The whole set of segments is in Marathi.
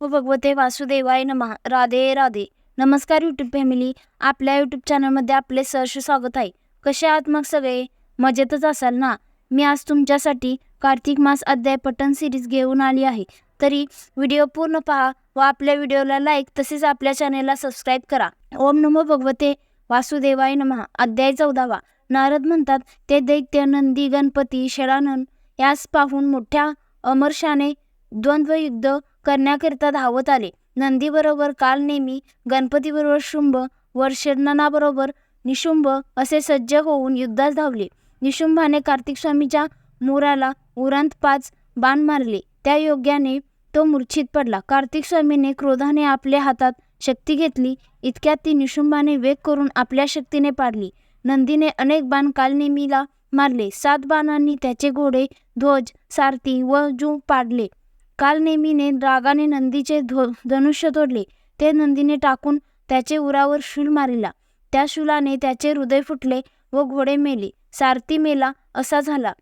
व भगवते वासुदेवाय नमः. राधे राधे. नमस्कार यूट्यूब फॅमिली आपल्या यूट्यूब चॅनलमध्ये आपले सहर्ष स्वागत आहे. कसे आहात मग सगळे? मजेतच असाल ना? मी आज तुमच्यासाठी कार्तिक मास अध्याय पठण सिरीज घेऊन आली आहे. तरी व्हिडिओ पूर्ण पहा व आपल्या व्हिडिओला लाईक तसेच आपल्या चॅनेलला सबस्क्राईब करा. ओम नमो भगवते वासुदेवाय नमः. अध्याय चौदावा. नारद म्हणतात ते दैत्य नंदी गणपती शेळानंद यास पाहून मोठ्या अमर्षाने द्वंद्वयुद्ध करण्याकरिता धावत आले. नंदीबरोबर कालनेमी गणपतीबरोबर शुंभ व षडननाबरोबर निशुंभ असे सज्ज होऊन युद्धास धावले. निशुंभाने कार्तिक स्वामीच्या मुराला उरांत पाच बाण मारले. त्या योग्याने तो मूर्छित पडला. कार्तिक स्वामीने क्रोधाने आपल्या हातात शक्ती घेतली. इतक्यात ती निशुंभाने वेग करून आपल्या शक्तीने पाडली. नंदीने अनेक बाण कालनेमीला मारले. सात बाणांनी त्याचे घोडे ध्वज सारथी व जू पाडले. काल नेमीने रागाने नंदीचे धो धनुष्य तोडले. ते नंदीने टाकून त्याचे उरावर शूल मारिला. त्या शूलाने त्याचे हृदय फुटले व घोडे मेले. सारथी मेला असा झाला.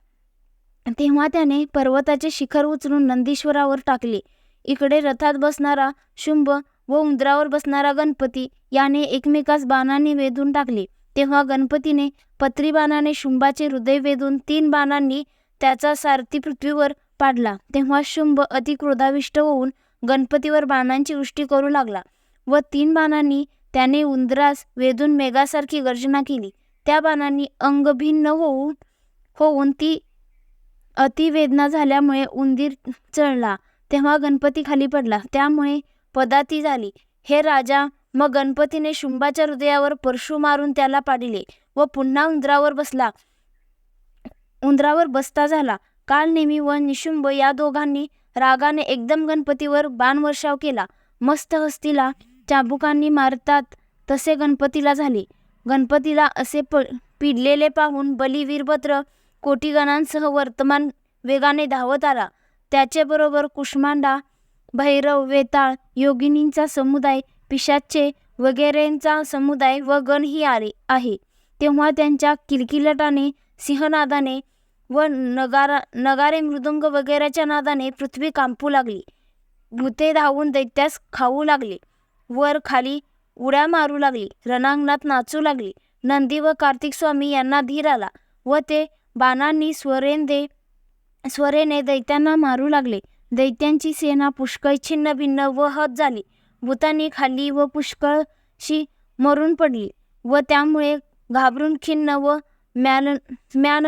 तेव्हा त्याने पर्वताचे शिखर उचलून नंदीश्वरावर टाकले. इकडे रथात बसणारा शुंभ व उंदरावर बसणारा गणपती याने एकमेकास बाणांनी वेधून टाकले. तेव्हा गणपतीने पत्री बाणाने शुंभाचे हृदय वेधून तीन बाणांनी त्याचा सारथी पृथ्वीवर पाडला. तेव्हा शुंभ अति क्रोधाविष्ट होऊन गणपतीवर बाणांची वृष्टी करू लागला व तीन बाणांनी त्याने उंदरास वेधून मेघासारखी गर्जना केली. त्या बाणांनी अंगभिन्न होऊन होऊन ती अतिवेदना झाल्यामुळे उंदीर चढला. तेव्हा गणपती खाली पडला. त्यामुळे पदाती झाली. हे राजा मग गणपतीने शुंभाच्या हृदयावर परशु मारून त्याला पाडिले व पुन्हा उंदरावर बसला. उंदरावर बसता झाला. काल नेमी व निशुंभ या दोघांनी रागाने एकदम गणपतीवर बाणवर्षाव केला. मस्त हस्तीला चाबुकांनी मारतात तसे गणपतीला झाले. गणपतीला असे प पिडलेले पाहून बलिवीरभद्र कोटीगणांसह वर्तमान वेगाने धावत आला. त्याच्याबरोबर कुष्मांडा भैरव वेताळ योगिनींचा समुदाय पिशाचे वगैरेंचा समुदाय व गणही आले आहे. तेव्हा त्यांच्या किलकिलटाने सिंहनादाने व नगारा नगारे मृदुंग वगैरेच्या नादाने पृथ्वी कांपू लागली. भूते धावून दैत्यास खाऊ लागले. वर खाली उड्या मारू लागली. रणांगणात नाचू लागली. नंदी व कार्तिक स्वामी यांना धीर आला व ते बाणांनी स्वरेंदे स्वरेने दैत्यांना मारू लागले. दैत्यांची सेना पुष्कळ छिन्न भिन्न व हत झाली. भूतांनी खाल्ली व पुष्कळशी मरून पडली व त्यामुळे घाबरून खिन्न व म्यान म्यान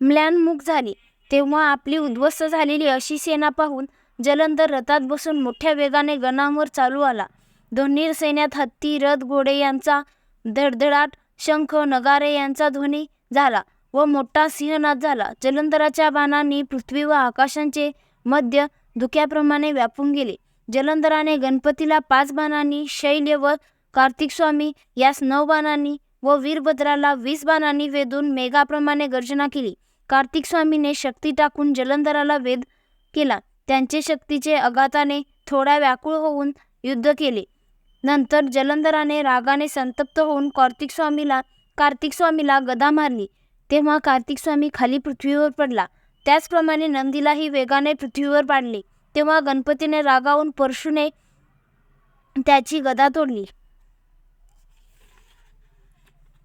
म्लानमुख झाली. तेव्हा आपली उद्ध्वस्त झालेली अशी सेना पाहून जलंधर रथात बसून मोठ्या वेगाने गणांवर चालू आला. दोन्ही सैन्यात हत्ती रथ घोडे यांचा धडधडाट शंख नगारे यांचा ध्वनी झाला व मोठा सिंहनाद झाला. जलंधराच्या बाणांनी पृथ्वी व आकाशांचे मध्य धुक्याप्रमाणे व्यापून गेले. जलंधराने गणपतीला पाच बाणांनी शैल्य व कार्तिक स्वामी यास नऊ बाणांनी व वीरभद्राला वीस बाणांनी वेधून मेघाप्रमाणे गर्जना केली. कार्तिक स्वामीने शक्ती टाकून जलंधराला वेध केला. त्यांचे शक्तीचे अगाताने थोडा व्याकुळ होऊन युद्ध केले. नंतर जलंधराने रागाने संतप्त होऊन कार्तिक स्वामीला कार्तिक स्वामीला गदा मारली. तेव्हा कार्तिक स्वामी खाली पृथ्वीवर पडला. त्याचप्रमाणे नंदीलाही वेगाने पृथ्वीवर पाडले. तेव्हा गणपतीने रागावून परशुने त्याची गदा तोडली.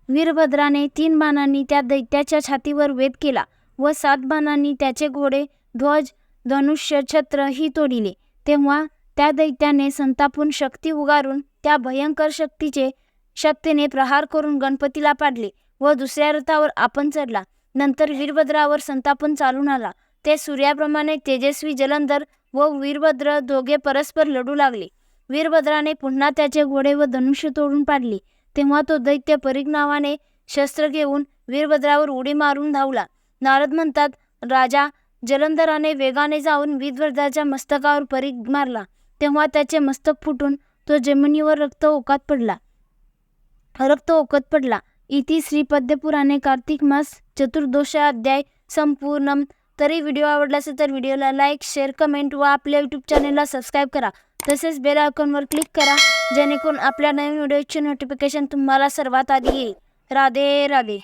वीरभद्राने तीन बाणांनी त्या दैत्याच्या छातीवर वेध केला व सात बाणांनी त्याचे घोडे ध्वज धनुष्य छत्र ही तोडिले. तेव्हा त्या दैत्याने संतापून शक्ती उगारून त्या भयंकर शक्तीचे शक्तीने प्रहार करून गणपतीला पाडले व दुसऱ्या रथावर आपण चढला. नंतर वीरभद्रावर संतापून चालून आला. ते सूर्याप्रमाणे तेजस्वी जलंधर व वीरभद्र दोघे परस्पर लढू लागले. वीरभद्राने पुन्हा त्याचे घोडे व धनुष्य तोडून पाडले. तेव्हा तो दैत्य परीग नावाने शस्त्र घेऊन वीरभद्रावर उडी मारून धावला. नारद म्हणतात राजा जलंधराने वेगाने जाऊन वीरभद्राच्या मस्तकावर परीग मारला. तेव्हा त्याचे मस्तक फुटून तो जमिनीवर रक्त ओकात पडला. रक्त ओकत पडला. इति श्रीपद्यपुराणे कार्तिक मास चतुर्दोष अध्याय संपूर्ण तरी व्हिडिओ आवडला असेल तर व्हिडिओला लाईक शेअर कमेंट व आपल्या यूट्यूब चॅनलला सबस्क्राईब करा. तसेच बेल आयकॉनवर क्लिक करा जेणेकरून आपल्या नवीन व्हिडिओचे नोटिफिकेशन तुम्हाला सर्वात आधी येईल. राधे राधे.